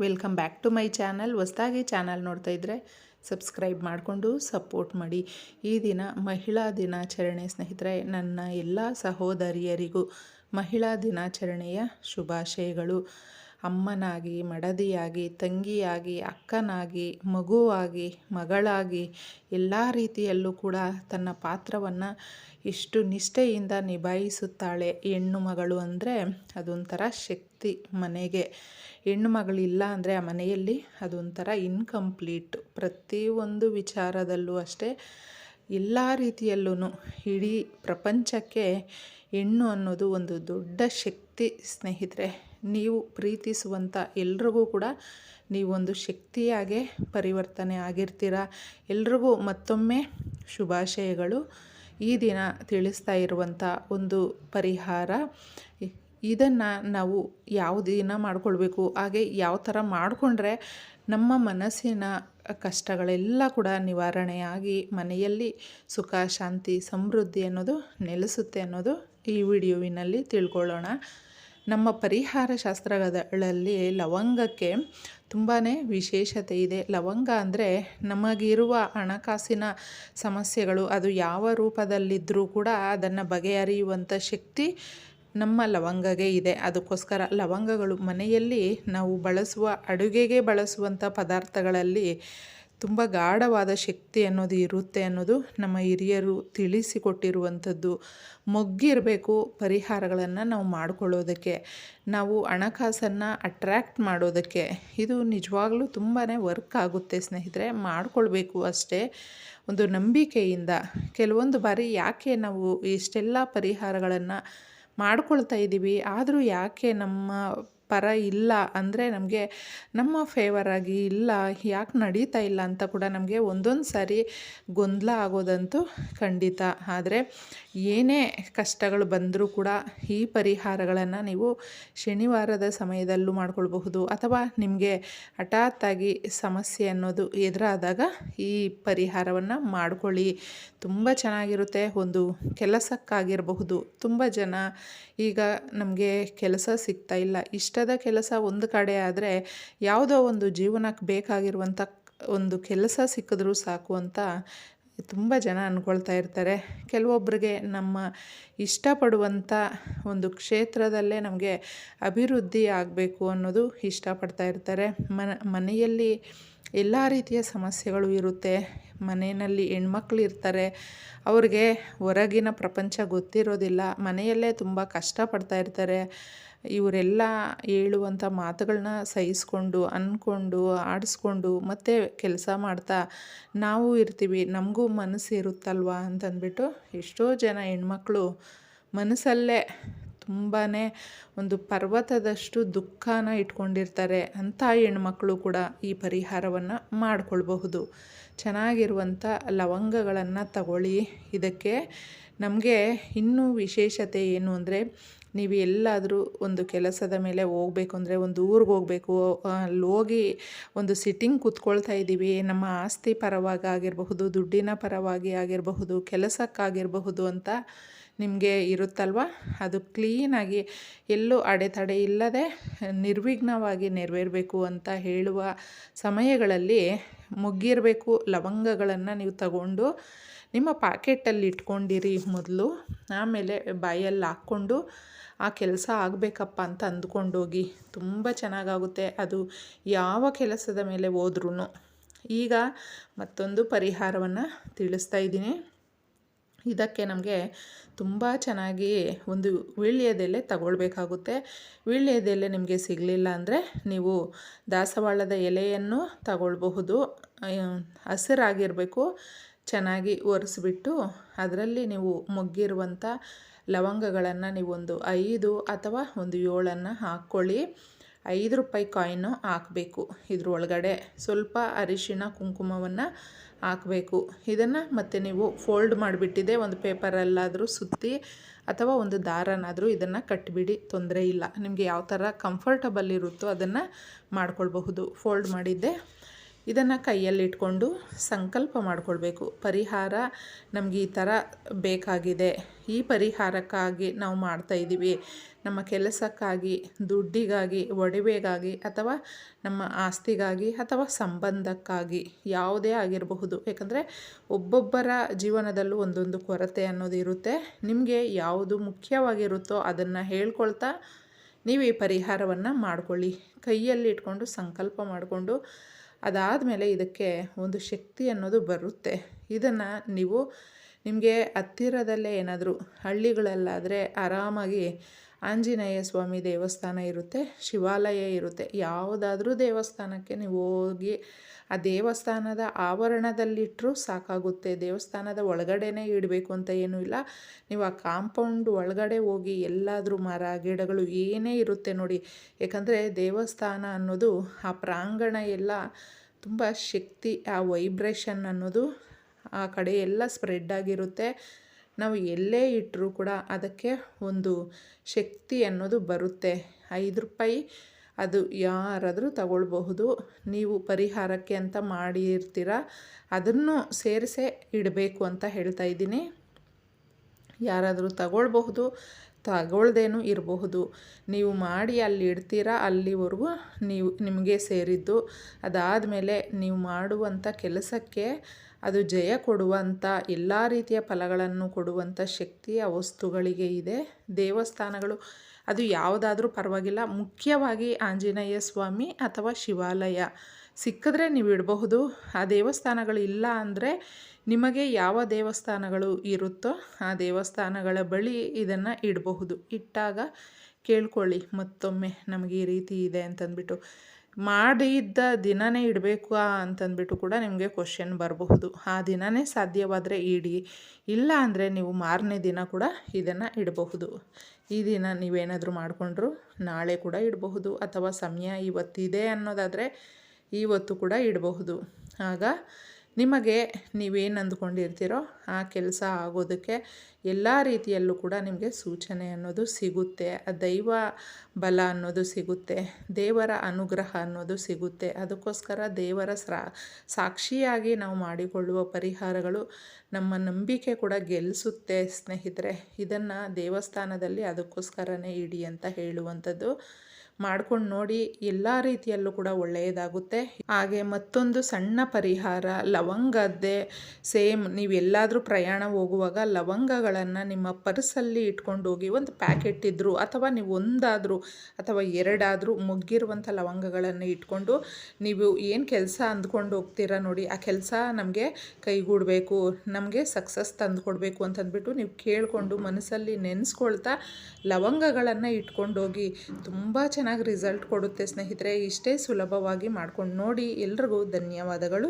Welcome back to my channel. ಹೊಸ್ದಾಗಿ channel ನೋಡ್ತಾ ಇದ್ದರೆ ಸಬ್ಸ್ಕ್ರೈಬ್ ಮಾಡಿಕೊಂಡು ಸಪೋರ್ಟ್ ಮಾಡಿ. ಈ ದಿನ ಮಹಿಳಾ ದಿನಾಚರಣೆ ಸ್ನೇಹಿತರೆ, ನನ್ನ ಎಲ್ಲ ಸಹೋದರಿಯರಿಗೂ ಮಹಿಳಾ ದಿನಾಚರಣೆಯ ಶುಭಾಶಯಗಳು. ಅಮ್ಮನಾಗಿ, ಮಡದಿಯಾಗಿ, ತಂಗಿಯಾಗಿ, ಅಕ್ಕನಾಗಿ, ಮಗುವಾಗಿ, ಮಗಳಾಗಿ ಎಲ್ಲ ರೀತಿಯಲ್ಲೂ ಕೂಡ ತನ್ನ ಪಾತ್ರವನ್ನು ಎಷ್ಟು ನಿಷ್ಠೆಯಿಂದ ನಿಭಾಯಿಸುತ್ತಾಳೆ. ಹೆಣ್ಣು ಮಗಳು ಅಂದರೆ ಅದೊಂಥರ ಶಕ್ತಿ ಮನೆಗೆ. ಹೆಣ್ಣು ಮಗಳಿಲ್ಲ ಅಂದರೆ ಆ ಮನೆಯಲ್ಲಿ ಅದೊಂಥರ ಇನ್ಕಂಪ್ಲೀಟ್ ಪ್ರತಿಯೊಂದು ವಿಚಾರದಲ್ಲೂ ಅಷ್ಟೇ ಎಲ್ಲ ರೀತಿಯಲ್ಲೂ ಇಡೀ ಪ್ರಪಂಚಕ್ಕೆ ಹೆಣ್ಣು ಅನ್ನೋದು ಒಂದು ದೊಡ್ಡ ಶಕ್ತಿ. ಸ್ನೇಹಿತರೆ, ನೀವು ಪ್ರೀತಿಸುವಂಥ ಎಲ್ರಿಗೂ ಕೂಡ ನೀವೊಂದು ಶಕ್ತಿಯಾಗೆ ಪರಿವರ್ತನೆ ಆಗಿರ್ತೀರ? ಎಲ್ರಿಗೂ ಮತ್ತೊಮ್ಮೆ ಶುಭಾಶಯಗಳು. ಈ ದಿನ ತಿಳಿಸ್ತಾ ಇರುವಂಥ ಒಂದು ಪರಿಹಾರ, ಇದನ್ನು ನಾವು ಯಾವ ದಿನ ಮಾಡಿಕೊಳ್ಬೇಕು? ಹಾಗೆ ಯಾವ ಥರ ಮಾಡಿಕೊಂಡ್ರೆ ನಮ್ಮ ಮನಸ್ಸಿನ ಕಷ್ಟಗಳೆಲ್ಲ ಕೂಡ ನಿವಾರಣೆಯಾಗಿ ಮನೆಯಲ್ಲಿ ಸುಖ, ಶಾಂತಿ, ಸಮೃದ್ಧಿ ಅನ್ನೋದು ನೆಲೆಸುತ್ತೆ ಅನ್ನೋದು ಈ ವಿಡಿಯೋವಿನಲ್ಲಿ ತಿಳ್ಕೊಳ್ಳೋಣ. ನಮ್ಮ ಪರಿಹಾರ ಶಾಸ್ತ್ರಗಳಲ್ಲಿ ಲವಂಗಕ್ಕೆ ತುಂಬಾ ವಿಶೇಷತೆ ಇದೆ. ಲವಂಗ ಅಂದರೆ ನಮಗಿರುವ ಹಣಕಾಸಿನ ಸಮಸ್ಯೆಗಳು, ಅದು ಯಾವ ರೂಪದಲ್ಲಿದ್ದರೂ ಕೂಡ ಅದನ್ನು ಬಗೆಹರಿಯುವಂಥ ಶಕ್ತಿ ನಮ್ಮ ಲವಂಗಗೆ ಇದೆ. ಅದಕ್ಕೋಸ್ಕರ ಲವಂಗಗಳು ಮನೆಯಲ್ಲಿ ನಾವು ಬಳಸುವ, ಅಡುಗೆಗೆ ಬಳಸುವಂಥ ಪದಾರ್ಥಗಳಲ್ಲಿ ತುಂಬ ಗಾಢವಾದ ಶಕ್ತಿ ಅನ್ನೋದು ಇರುತ್ತೆ ಅನ್ನೋದು ನಮ್ಮ ಹಿರಿಯರು ತಿಳಿಸಿಕೊಟ್ಟಿರುವಂಥದ್ದು. ಮೊಗ್ಗಿರಬೇಕು ಪರಿಹಾರಗಳನ್ನು ನಾವು ಮಾಡಿಕೊಳ್ಳೋದಕ್ಕೆ, ನಾವು ಹಣಕಾಸನ್ನು ಅಟ್ರ್ಯಾಕ್ಟ್ ಮಾಡೋದಕ್ಕೆ. ಇದು ನಿಜವಾಗ್ಲೂ ತುಂಬಾ ವರ್ಕ್ ಆಗುತ್ತೆ ಸ್ನೇಹಿತರೆ, ಮಾಡಿಕೊಳ್ಬೇಕು ಅಷ್ಟೇ. ಒಂದು ನಂಬಿಕೆಯಿಂದ, ಕೆಲವೊಂದು ಬಾರಿ ಯಾಕೆ ನಾವು ಇಷ್ಟೆಲ್ಲ ಪರಿಹಾರಗಳನ್ನು ಮಾಡ್ಕೊಳ್ತಾ ಇದ್ದೀವಿ ಆದರೂ ಯಾಕೆ ನಮ್ಮ ಪರ ಇಲ್ಲ ಅಂದರೆ ನಮಗೆ ನಮ್ಮ ಫೇವರಾಗಿ ಇಲ್ಲ, ಯಾಕೆ ನಡೀತಾ ಇಲ್ಲ ಅಂತ ಕೂಡ ನಮಗೆ ಒಂದೊಂದು ಸಾರಿ ಗೊಂದಲ ಆಗೋದಂತೂ ಖಂಡಿತ. ಆದರೆ ಏನೇ ಕಷ್ಟಗಳು ಬಂದರೂ ಕೂಡ ಈ ಪರಿಹಾರಗಳನ್ನು ನೀವು ಶನಿವಾರದ ಸಮಯದಲ್ಲೂ ಮಾಡ್ಕೊಳ್ಬಹುದು. ಅಥವಾ ನಿಮಗೆ ಹಠಾತ್ತಾಗಿ ಸಮಸ್ಯೆ ಅನ್ನೋದು ಎದುರಾದಾಗ ಈ ಪರಿಹಾರವನ್ನು ಮಾಡ್ಕೊಳ್ಳಿ. ತುಂಬ ಚೆನ್ನಾಗಿರುತ್ತೆ. ಒಂದು ಕೆಲಸಕ್ಕಾಗಿರಬಹುದು. ತುಂಬ ಜನ ಈಗ ನಮಗೆ ಕೆಲಸ ಸಿಗ್ತಾ ಇಲ್ಲ. ಇಷ್ಟದ ಕೆಲಸ ಒಂದು ಕಡೆ ಆದರೆ ಯಾವುದೋ ಒಂದು ಜೀವನಕ್ಕೆ ಬೇಕಾಗಿರುವಂಥ ಒಂದು ಕೆಲಸ ಸಿಕ್ಕಿದ್ರೂ ಸಾಕು ಅಂತ ತುಂಬ ಜನ ಅಂದ್ಕೊಳ್ತಾ ಇರ್ತಾರೆ. ಕೆಲವೊಬ್ಬರಿಗೆ ನಮ್ಮ ಇಷ್ಟಪಡುವಂಥ ಒಂದು ಕ್ಷೇತ್ರದಲ್ಲೇ ನಮಗೆ ಅಭಿವೃದ್ಧಿ ಆಗಬೇಕು ಅನ್ನೋದು ಇಷ್ಟಪಡ್ತಾ ಇರ್ತಾರೆ. ಮನ, ಮನೆಯಲ್ಲಿ ಎಲ್ಲ ರೀತಿಯ ಸಮಸ್ಯೆಗಳು ಇರುತ್ತೆ. ಮನೆಯಲ್ಲಿ ಹೆಣ್ಮಕ್ಳು ಇರ್ತಾರೆ. ಅವ್ರಿಗೆ ಹೊರಗಿನ ಪ್ರಪಂಚ ಗೊತ್ತಿರೋದಿಲ್ಲ. ಮನೆಯಲ್ಲೇ ತುಂಬ ಕಷ್ಟಪಡ್ತಾ ಇರ್ತಾರೆ. ಇವರೆಲ್ಲ ಹೇಳುವಂಥ ಮಾತುಗಳನ್ನ ಸಹಿಸ್ಕೊಂಡು ಅಂದ್ಕೊಂಡು ಆಡಿಸ್ಕೊಂಡು ಮತ್ತೆ ಕೆಲಸ ಮಾಡ್ತಾ ನಾವು ಇರ್ತೀವಿ. ನಮಗೂ ಮನಸ್ಸು ಇರುತ್ತಲ್ವ ಅಂತಂದ್ಬಿಟ್ಟು ಎಷ್ಟೋ ಜನ ಹೆಣ್ಮಕ್ಳು ಮನಸ್ಸಲ್ಲೇ ತುಂಬಾ ಒಂದು ಪರ್ವತದಷ್ಟು ದುಃಖನ ಇಟ್ಕೊಂಡಿರ್ತಾರೆ ಅಂಥ ಹೆಣ್ಮಕ್ಳು ಕೂಡ ಈ ಪರಿಹಾರವನ್ನು ಮಾಡಿಕೊಳ್ಬಹುದು. ಚೆನ್ನಾಗಿರುವಂಥ ಲವಂಗಗಳನ್ನು ತಗೊಳ್ಳಿ. ಇದಕ್ಕೆ ನಮಗೆ ಇನ್ನೂ ವಿಶೇಷತೆ ಏನು ಅಂದರೆ ನೀವು ಎಲ್ಲಾದರೂ ಒಂದು ಕೆಲಸದ ಮೇಲೆ ಹೋಗಬೇಕು ಅಂದರೆ ಒಂದು ಊರಿಗೆ ಹೋಗಬೇಕು ಅಲ್ಲಿ ಹೋಗಿ ಒಂದು ಸಿಟ್ಟಿಂಗ್ ಕೂತ್ಕೊಳ್ತಾ ಇದ್ದೀವಿ, ನಮ್ಮ ಆಸ್ತಿ ಪರವಾಗಿ ಆಗಿರಬಹುದು, ದುಡ್ಡಿನ ಪರವಾಗಿ ಆಗಿರಬಹುದು, ಕೆಲಸಕ್ಕಾಗಿರಬಹುದು ಅಂತ ನಿಮಗೆ ಇರುತ್ತಲ್ವ? ಅದು ಕ್ಲೀನಾಗಿ ಎಲ್ಲೂ ಅಡೆತಡೆ ಇಲ್ಲದೆ ನಿರ್ವಿಘ್ನವಾಗಿ ನೆರವೇರಬೇಕು ಅಂತ ಹೇಳುವ ಸಮಯಗಳಲ್ಲಿ ಮುಗ್ಗಿರಬೇಕು ಲವಂಗಗಳನ್ನು ನೀವು ತಗೊಂಡು ನಿಮ್ಮ ಪಾಕೆಟಲ್ಲಿ ಇಟ್ಕೊಂಡಿರಿ ಮೊದಲು, ಆಮೇಲೆ ಬಾಯಲ್ಲಿ ಹಾಕ್ಕೊಂಡು ಆ ಕೆಲಸ ಆಗಬೇಕಪ್ಪ ಅಂತ ಅಂದ್ಕೊಂಡೋಗಿ ತುಂಬ ಚೆನ್ನಾಗಾಗುತ್ತೆ. ಅದು ಯಾವ ಕೆಲಸದ ಮೇಲೆ ಹೋದ್ರೂ ಈಗ ಮತ್ತೊಂದು ಪರಿಹಾರವನ್ನು ತಿಳಿಸ್ತಾ ಇದ್ದೀನಿ. ಇದಕ್ಕೆ ನಮಗೆ ತುಂಬ ಚೆನ್ನಾಗಿ ಒಂದು ವೀಳ್ಯದೆಲೆ ತಗೊಳ್ಬೇಕಾಗುತ್ತೆ. ವೀಳ್ಯದೆಲೆ ನಿಮಗೆ ಸಿಗಲಿಲ್ಲ ಅಂದರೆ ನೀವು ದಾಸವಾಳದ ಎಲೆಯನ್ನು ತಗೊಳ್ಬಹುದು. ಹಸಿರಾಗಿರಬೇಕು, ಚೆನ್ನಾಗಿ ಒರೆಸ್ಬಿಟ್ಟು ಅದರಲ್ಲಿ ನೀವು ಮೊಗ್ಗಿರುವಂಥ ಲವಂಗಗಳನ್ನು ನೀವು ಒಂದು ಐದು ಅಥವಾ ಒಂದು ಏಳನ್ನು ಹಾಕ್ಕೊಳ್ಳಿ. ಐದು ರೂಪಾಯಿ ಕಾಯಿನು ಹಾಕಬೇಕು. ಇದ್ರೊಳಗಡೆ ಸ್ವಲ್ಪ ಅರಿಶಿಣ, ಕುಂಕುಮವನ್ನು ಹಾಕಬೇಕು. ಇದನ್ನು ಮತ್ತೆ ನೀವು ಫೋಲ್ಡ್ ಮಾಡಿಬಿಟ್ಟಿದೆ, ಒಂದು ಪೇಪರಲ್ಲಾದರೂ ಸುತ್ತಿ ಅಥವಾ ಒಂದು ದಾರನಾದರೂ ಇದನ್ನು ಕಟ್ಟಿಬಿಡಿ ತೊಂದರೆ ಇಲ್ಲ. ನಿಮಗೆ ಯಾವ ಥರ ಕಂಫರ್ಟಬಲ್ ಇರುತ್ತೋ ಅದನ್ನು ಮಾಡ್ಕೊಳ್ಬಹುದು. ಫೋಲ್ಡ್ ಮಾಡಿದ್ದೆ. ಇದನ್ನು ಕೈಯಲ್ಲಿಟ್ಕೊಂಡು ಸಂಕಲ್ಪ ಮಾಡಿಕೊಳ್ಬೇಕು. ಪರಿಹಾರ ನಮಗೆ ಈ ಥರ ಬೇಕಾಗಿದೆ. ಈ ಪರಿಹಾರಕ್ಕಾಗಿ ನಾವು ಮಾಡ್ತಾ ಇದ್ದೀವಿ. ನಮ್ಮ ಕೆಲಸಕ್ಕಾಗಿ, ದುಡ್ಡಿಗಾಗಿ, ಒಡವೆಗಾಗಿ ಅಥವಾ ನಮ್ಮ ಆಸ್ತಿಗಾಗಿ ಅಥವಾ ಸಂಬಂಧಕ್ಕಾಗಿ ಯಾವುದೇ ಆಗಿರಬಹುದು. ಯಾಕಂದರೆ ಒಬ್ಬೊಬ್ಬರ ಜೀವನದಲ್ಲೂ ಒಂದೊಂದು ಕೊರತೆ ಅನ್ನೋದು ಇರುತ್ತೆ. ನಿಮಗೆ ಯಾವುದು ಮುಖ್ಯವಾಗಿರುತ್ತೋ ಅದನ್ನು ಹೇಳ್ಕೊಳ್ತಾ ನೀವು ಈ ಪರಿಹಾರವನ್ನು ಮಾಡಿಕೊಳ್ಳಿ. ಕೈಯಲ್ಲಿ ಇಟ್ಕೊಂಡು ಸಂಕಲ್ಪ ಮಾಡಿಕೊಂಡು ಅದಾದಮೇಲೆ ಇದಕ್ಕೆ ಒಂದು ಶಕ್ತಿ ಅನ್ನೋದು ಬರುತ್ತೆ. ಇದನ್ನು ನೀವು ನಿಮಗೆ ಹತ್ತಿರದಲ್ಲೇ ಏನಾದರೂ ಹಳ್ಳಿಗಳಲ್ಲಾದರೆ ಆರಾಮಾಗಿ ಆಂಜನೇಯ ಸ್ವಾಮಿ ದೇವಸ್ಥಾನ ಇರುತ್ತೆ, ಶಿವಾಲಯ ಇರುತ್ತೆ. ಯಾವುದಾದ್ರೂ ದೇವಸ್ಥಾನಕ್ಕೆ ನೀವು ಹೋಗಿ ಆ ದೇವಸ್ಥಾನದ ಆವರಣದಲ್ಲಿಟ್ಟರೂ ಸಾಕಾಗುತ್ತೆ. ದೇವಸ್ಥಾನದ ಒಳಗಡೆನೇ ಇಡಬೇಕು ಅಂತ ಏನೂ ಇಲ್ಲ. ನೀವು ಆ ಕಾಂಪೌಂಡ್ ಒಳಗಡೆ ಹೋಗಿ ಎಲ್ಲಾದರೂ ಮರ, ಗಿಡಗಳು ಏನೇ ಇರುತ್ತೆ ನೋಡಿ. ಯಾಕಂದರೆ ದೇವಸ್ಥಾನ ಅನ್ನೋದು ಆ ಪ್ರಾಂಗಣ ಎಲ್ಲ ತುಂಬ ಶಕ್ತಿ, ಆ ವೈಬ್ರೇಷನ್ ಅನ್ನೋದು ಆ ಕಡೆ ಎಲ್ಲ ಸ್ಪ್ರೆಡ್ ಆಗಿರುತ್ತೆ. ನಾವು ಎಲ್ಲೇ ಇಟ್ಟರೂ ಕೂಡ ಅದಕ್ಕೆ ಒಂದು ಶಕ್ತಿ ಅನ್ನೋದು ಬರುತ್ತೆ. ಐದು ರೂಪಾಯಿ ಅದು ಯಾರಾದರೂ ತಗೊಳ್ಬಹುದು. ನೀವು ಪರಿಹಾರಕ್ಕೆ ಅಂತ ಮಾಡಿರ್ತೀರ, ಅದನ್ನು ಸೇರಿಸೇ ಇಡಬೇಕು ಅಂತ ಹೇಳ್ತಾ ಇದ್ದೀನಿ. ಯಾರಾದರೂ ತಗೊಳ್ಬಹುದು ತಗೊಳ್ದೇನೂ ಇರಬಹುದು. ನೀವು ಮಾಡಿ ಅಲ್ಲಿ ಇಡ್ತೀರಾ ಅಲ್ಲಿವರೆಗೂ ನೀವು, ನಿಮಗೆ ಸೇರಿದ್ದು. ಅದಾದಮೇಲೆ ನೀವು ಮಾಡುವಂಥ ಕೆಲಸಕ್ಕೆ ಅದು ಜಯ ಕೊಡುವಂಥ ಎಲ್ಲ ರೀತಿಯ ಫಲಗಳನ್ನು ಕೊಡುವಂಥ ಶಕ್ತಿ ಆ ವಸ್ತುಗಳಿಗೆ ಇದೆ. ದೇವಸ್ಥಾನಗಳು, ಅದು ಯಾವುದಾದ್ರೂ ಪರವಾಗಿಲ್ಲ. ಮುಖ್ಯವಾಗಿ ಆಂಜನೇಯ ಸ್ವಾಮಿ ಅಥವಾ ಶಿವಾಲಯ. ಸಿಕ್ಕಿದ್ರೆ ನೀವು ಇಡಬಹುದು. ಆ ದೇವಸ್ಥಾನಗಳು ಇಲ್ಲ ಅಂದರೆ ನಿಮಗೆ ಯಾವ ದೇವಸ್ಥಾನಗಳು ಇರುತ್ತೋ ಆ ದೇವಸ್ಥಾನಗಳ ಬಳಿ ಇದನ್ನು ಇಡಬಹುದು. ಇಟ್ಟಾಗ ಕೇಳ್ಕೊಳ್ಳಿ, ಮತ್ತೊಮ್ಮೆ ನಮಗೆ ಈ ರೀತಿ ಇದೆ ಅಂತಂದ್ಬಿಟ್ಟು. ಮಾಡಿದ್ದ ದಿನನೇ ಇಡಬೇಕು ಅಂತಂದ್ಬಿಟ್ಟು ಕೂಡ ನಿಮಗೆ ಕ್ವಶನ್ ಬರಬಹುದು. ಆ ದಿನನೇ ಸಾಧ್ಯವಾದರೆ ಇಡಿ. ಇಲ್ಲ ಅಂದರೆ ನೀವು ಮಾರನೇ ದಿನ ಕೂಡ ಇದನ್ನು ಇಡಬಹುದು. ಈ ದಿನ ನೀವೇನಾದರೂ ಮಾಡಿಕೊಂಡ್ರು ನಾಳೆ ಕೂಡ ಇಡಬಹುದು. ಅಥವಾ ಸಮಯ ಇವತ್ತಿದೆ ಅನ್ನೋದಾದರೆ ಇವತ್ತು ಕೂಡ ಇಡಬಹುದು. ಆಗ ನಿಮಗೆ ನೀವೇನು ಅಂದ್ಕೊಂಡಿರ್ತೀರೋ ಆ ಕೆಲಸ ಆಗೋದಕ್ಕೆ ಎಲ್ಲ ರೀತಿಯಲ್ಲೂ ಕೂಡ ನಿಮಗೆ ಸೂಚನೆ ಅನ್ನೋದು ಸಿಗುತ್ತೆ. ದೈವ ಬಲ ಅನ್ನೋದು ಸಿಗುತ್ತೆ. ದೇವರ ಅನುಗ್ರಹ ಅನ್ನೋದು ಸಿಗುತ್ತೆ. ಅದಕ್ಕೋಸ್ಕರ ದೇವರ ಸ್ರಾ, ಸಾಕ್ಷಿಯಾಗಿ ನಾವು ಮಾಡಿಕೊಳ್ಳುವ ಪರಿಹಾರಗಳು ನಮ್ಮ ನಂಬಿಕೆ ಕೂಡ ಗೆಲ್ಲಿಸುತ್ತೆ ಸ್ನೇಹಿತರೆ. ಇದನ್ನು ದೇವಸ್ಥಾನದಲ್ಲಿ ಅದಕ್ಕೋಸ್ಕರನೇ ಇಡಿ ಅಂತ ಹೇಳುವಂಥದ್ದು. ಮಾಡ್ಕೊಂಡು ನೋಡಿ ಎಲ್ಲ ರೀತಿಯಲ್ಲೂ ಕೂಡ ಒಳ್ಳೆಯದಾಗುತ್ತೆ. ಹಾಗೆ ಮತ್ತೊಂದು ಸಣ್ಣ ಪರಿಹಾರ, ಲವಂಗದ್ದೇ. ಸೇಮ್ ನೀವು ಎಲ್ಲಾದರೂ ಪ್ರಯಾಣ ಹೋಗುವಾಗ ಲವಂಗಗಳನ್ನು ನಿಮ್ಮ ಪರ್ಸಲ್ಲಿ ಇಟ್ಕೊಂಡು ಹೋಗಿ ಒಂದು ಪ್ಯಾಕೆಟ್ ಇದ್ದರು ಅಥವಾ ನೀವು ಒಂದಾದರೂ ಅಥವಾ ಎರಡಾದರೂ ಮುಗ್ಗಿರುವಂಥ ಲವಂಗಗಳನ್ನು ಇಟ್ಕೊಂಡು ನೀವು ಏನು ಕೆಲಸ ಅಂದ್ಕೊಂಡು ಹೋಗ್ತೀರಾ ನೋಡಿ, ಆ ಕೆಲಸ ನಮಗೆ ಕೈಗೂಡಬೇಕು, ನಮಗೆ ಸಕ್ಸಸ್ ತಂದು ಕೊಡಬೇಕು ಅಂತಂದ್ಬಿಟ್ಟು ನೀವು ಕೇಳಿಕೊಂಡು ಮನಸ್ಸಲ್ಲಿ ನೆನೆಸ್ಕೊಳ್ತಾ ಲವಂಗಗಳನ್ನು ಇಟ್ಕೊಂಡೋಗಿ ತುಂಬ ಚೆನ್ನಾಗಿ ಚೆನ್ನಾಗಿ ರಿಸಲ್ಟ್ ಕೊಡುತ್ತೆ ಸ್ನೇಹಿತರೆ ಇಷ್ಟೇ ಸುಲಭವಾಗಿ ಮಾಡ್ಕೊಂಡು ನೋಡಿ. ಎಲ್ರಿಗೂ ಧನ್ಯವಾದಗಳು.